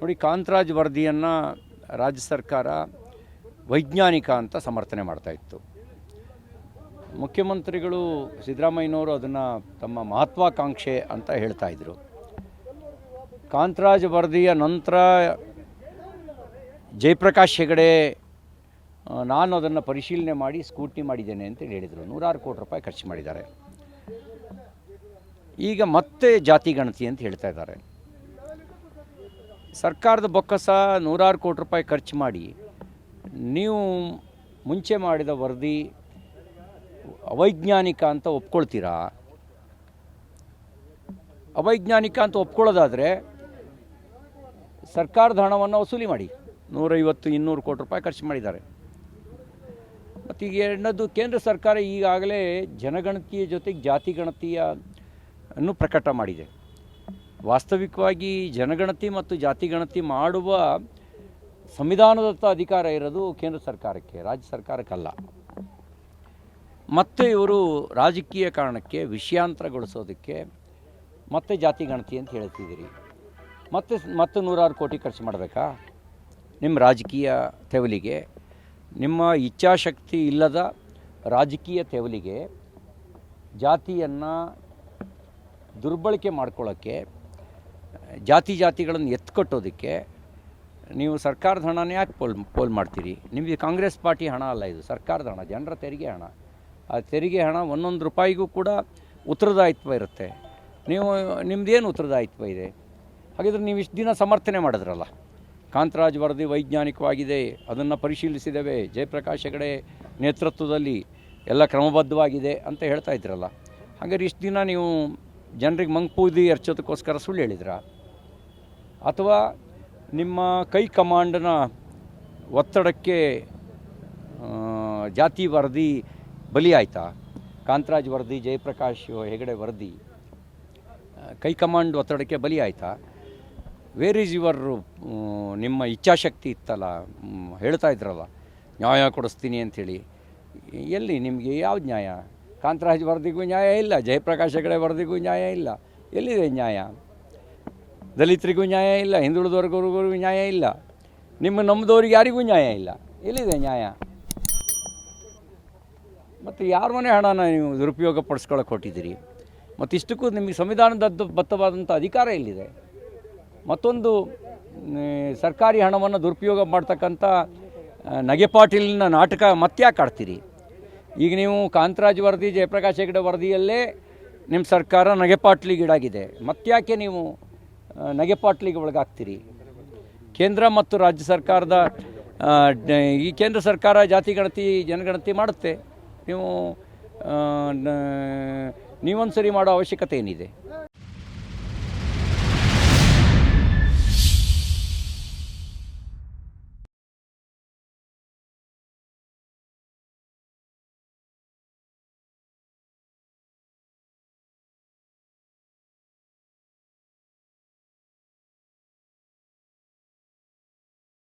ನೋಡಿ, ಕಾಂತರಾಜ್ ವರದಿಯನ್ನು ರಾಜ್ಯ ಸರ್ಕಾರ ವೈಜ್ಞಾನಿಕ ಅಂತ ಸಮರ್ಥನೆ ಮಾಡ್ತಾ ಇತ್ತು. ಮುಖ್ಯಮಂತ್ರಿಗಳು ಸಿದ್ದರಾಮಯ್ಯನವರು ಅದನ್ನು ತಮ್ಮ ಮಹತ್ವಾಕಾಂಕ್ಷೆ ಅಂತ ಹೇಳ್ತಾ ಇದ್ರು. ಕಾಂತರಾಜ್ ವರದಿಯ ನಂತರ ಜಯಪ್ರಕಾಶ್ ಹೆಗಡೆ ನಾನು ಅದನ್ನು ಪರಿಶೀಲನೆ ಮಾಡಿ ಸ್ಕೂಟ್ನಿ ಮಾಡಿದ್ದೇನೆ ಅಂತ ಹೇಳಿದರು. ನೂರಾರು ಕೋಟಿ ರೂಪಾಯಿ ಖರ್ಚು ಮಾಡಿದ್ದಾರೆ. ಈಗ ಮತ್ತೆ ಜಾತಿ ಗಣತಿ ಅಂತ ಹೇಳ್ತಾ ಇದ್ದಾರೆ. ಸರ್ಕಾರದ ಬೊಕ್ಕಸ ನೂರಾರು ಕೋಟಿ ರೂಪಾಯಿ ಖರ್ಚು ಮಾಡಿ ನೀವು ಮುಂಚೆ ಮಾಡಿದ ವರದಿ ಅವೈಜ್ಞಾನಿಕ ಅಂತ ಒಪ್ಕೊಳ್ತೀರಾ? ಅವೈಜ್ಞಾನಿಕ ಅಂತ ಒಪ್ಕೊಳ್ಳೋದಾದರೆ ಸರ್ಕಾರದ ಹಣವನ್ನು ವಸೂಲಿ ಮಾಡಿ. ನೂರೈವತ್ತು, ಇನ್ನೂರು ಕೋಟಿ ರೂಪಾಯಿ ಖರ್ಚು ಮಾಡಿದ್ದಾರೆ. ಮತ್ತು ಈಗ ಎರಡನೇದು, ಕೇಂದ್ರ ಸರ್ಕಾರ ಈಗಾಗಲೇ ಜನಗಣತಿಯ ಜೊತೆಗೆ ಜಾತಿ ಗಣತಿಯ ಅನ್ನು ಪ್ರಕಟ ಮಾಡಿದೆ. ವಾಸ್ತವಿಕವಾಗಿ ಜನಗಣತಿ ಮತ್ತು ಜಾತಿ ಗಣತಿ ಮಾಡುವ ಸಂವಿಧಾನದತ್ತ ಅಧಿಕಾರ ಇರೋದು ಕೇಂದ್ರ ಸರ್ಕಾರಕ್ಕೆ, ರಾಜ್ಯ ಸರ್ಕಾರಕ್ಕಲ್ಲ. ಮತ್ತೆ ಇವರು ರಾಜಕೀಯ ಕಾರಣಕ್ಕೆ ವಿಷಯಾಂತರಗೊಳಿಸೋದಕ್ಕೆ ಮತ್ತೆ ಜಾತಿ ಗಣತಿ ಅಂತ ಹೇಳ್ತಿದ್ದೀರಿ. ಮತ್ತೆ ಮತ್ತೆ ನೂರಾರು ಕೋಟಿ ಖರ್ಚು ಮಾಡಬೇಕಾ? ನಿಮ್ಮ ರಾಜಕೀಯ ತೆವಲಿಗೆ, ನಿಮ್ಮ ಇಚ್ಛಾಶಕ್ತಿ ಇಲ್ಲದ ರಾಜಕೀಯ ತೆವಲಿಗೆ ಜಾತಿಯನ್ನು ದುರ್ಬಳಕೆ ಮಾಡ್ಕೊಳ್ಳೋಕ್ಕೆ ಜಾತಿ ಜಾತಿಗಳನ್ನು ಎತ್ಕೊಟ್ಟೋದಕ್ಕೆ ನೀವು ಸರ್ಕಾರದ ಹಣನೇ ಯಾಕೆ ಪೋಲ್ ಪೋಲ್ ಮಾಡ್ತೀರಿ? ನಿಮಗೆ ಕಾಂಗ್ರೆಸ್ ಪಾರ್ಟಿ ಹಣ ಅಲ್ಲ ಇದು, ಸರ್ಕಾರದ ಹಣ, ಜನರ ತೆರಿಗೆ ಹಣ. ಆ ತೆರಿಗೆ ಹಣ ಒಂದೊಂದು ರೂಪಾಯಿಗೂ ಕೂಡ ಉತ್ತರದಾಯಿತ್ವ ಇರುತ್ತೆ. ನೀವು ನಿಮ್ಮದೇನು ಉತ್ತರದಾಯಿತ್ವ ಇದೆ? ಹಾಗಿದ್ರೆ ನೀವು ಇಷ್ಟು ದಿನ ಸಮರ್ಥನೆ ಮಾಡಿದ್ರಲ್ಲ. ಕಾಂತರಾಜ್ ವರದಿ ವೈಜ್ಞಾನಿಕವಾಗಿದೆ, ಅದನ್ನು ಪರಿಶೀಲಿಸಿದ್ದೇವೆ. ಜಯಪ್ರಕಾಶ್ ಹೆಗಡೆ ನೇತೃತ್ವದಲ್ಲಿ ಎಲ್ಲ ಕ್ರಮಬದ್ಧವಾಗಿದೆ ಅಂತ ಹೇಳ್ತಾ ಇದ್ರಲ್ಲ. ಹಾಗಾದ್ರೆ ಇಷ್ಟು ದಿನ ನೀವು ಜನರಿಗೆ ಮಂಗ್ಪೂದಿ ಅರ್ಚೋದಕ್ಕೋಸ್ಕರ ಸುಳ್ಳು ಹೇಳಿದ್ರಾ? ಅಥವಾ ನಿಮ್ಮ ಕೈ ಕಮಾಂಡನ ಒತ್ತಡಕ್ಕೆ ಜಾತಿ ವರದಿ ಬಲಿ ಆಯಿತಾ? ಕಾಂತರಾಜ್ ವರದಿ, ಜಯಪ್ರಕಾಶ್ ಹೆಗಡೆ ವರದಿ ಕೈ ಕಮಾಂಡ್ ಒತ್ತಡಕ್ಕೆ ಬಲಿ ಆಯಿತಾ? ವೇರ್ ಈಸ್ ಯುವರ್ ನಿಮ್ಮ ಇಚ್ಛಾಶಕ್ತಿ ಇತ್ತಲ್ಲ? ಹೇಳ್ತಾ ಇದ್ರಲ್ಲ, ನ್ಯಾಯ ಕೊಡಿಸ್ತೀನಿ ಅಂಥೇಳಿ. ಎಲ್ಲಿ ನಿಮಗೆ ಯಾವ ನ್ಯಾಯ? ಕಾಂತರಾಜ್ ವರದಿಗೂ ನ್ಯಾಯ ಇಲ್ಲ, ಜಯಪ್ರಕಾಶ್ ಹೆಗಡೆ ವರದಿಗೂ ನ್ಯಾಯ ಇಲ್ಲ. ಎಲ್ಲಿದೆ ನ್ಯಾಯ? ದಲಿತರಿಗೂ ನ್ಯಾಯ ಇಲ್ಲ ಹಿಂದುಳಿದವರ್ಗವ್ರಿಗೂ ನ್ಯಾಯ ಇಲ್ಲ. ನಿಮ್ಮ ನಮ್ಮದವ್ರಿಗೆ ಯಾರಿಗೂ ನ್ಯಾಯ ಇಲ್ಲ. ಎಲ್ಲಿದೆ ನ್ಯಾಯ? ಮತ್ತು ಯಾರ ಮನೆ ಹಣನ ನೀವು ದುರುಪಯೋಗ ಪಡಿಸ್ಕೊಳಕ್ಕೆ ಹೊಟ್ಟಿದ್ದೀರಿ ಮತ್ತು ಇಷ್ಟಕ್ಕೂ ನಿಮಗೆ ಸಂವಿಧಾನದ ಬದ್ಧವಾದಂಥ ಅಧಿಕಾರ ಎಲ್ಲಿದೆ? ಮತ್ತೊಂದು ಸರ್ಕಾರಿ ಹಣವನ್ನು ದುರುಪಯೋಗ ಮಾಡ್ತಕ್ಕಂಥ ನಗೆಪಾಟೀಲಿನ ನಾಟಕ ಮತ್ತ್ಯಾಕೆ ಆಡ್ತೀರಿ? ಈಗ ನೀವು ಕಾಂತರಾಜ್ ವರದಿ ಜಯಪ್ರಕಾಶ್ ಹೆಗಡೆ ವರದಿಯಲ್ಲೇ ನಿಮ್ಮ ಸರ್ಕಾರ ನಗೆಪಾಟ್ಲಿಗೀಡಾಗಿದೆ ಮತ್ತ್ಯಾಕೆ ನೀವು ಆ, ನಗೆಪಾಟ್ಲಿಗೆ ಒಳಗಾಗ್ತೀರಿ. ಕೇಂದ್ರ ಮತ್ತು ರಾಜ್ಯ ಸರ್ಕಾರದ ಈ ಕೇಂದ್ರ ಸರ್ಕಾರ ಜಾತಿ ಗಣತಿ, ಜನಗಣತಿ ಮಾಡುತ್ತೆ. ನೀವು ನೀವೊಂದು ಸರಿ ಮಾಡೋ ಅವಶ್ಯಕತೆ ಏನಿದೆ?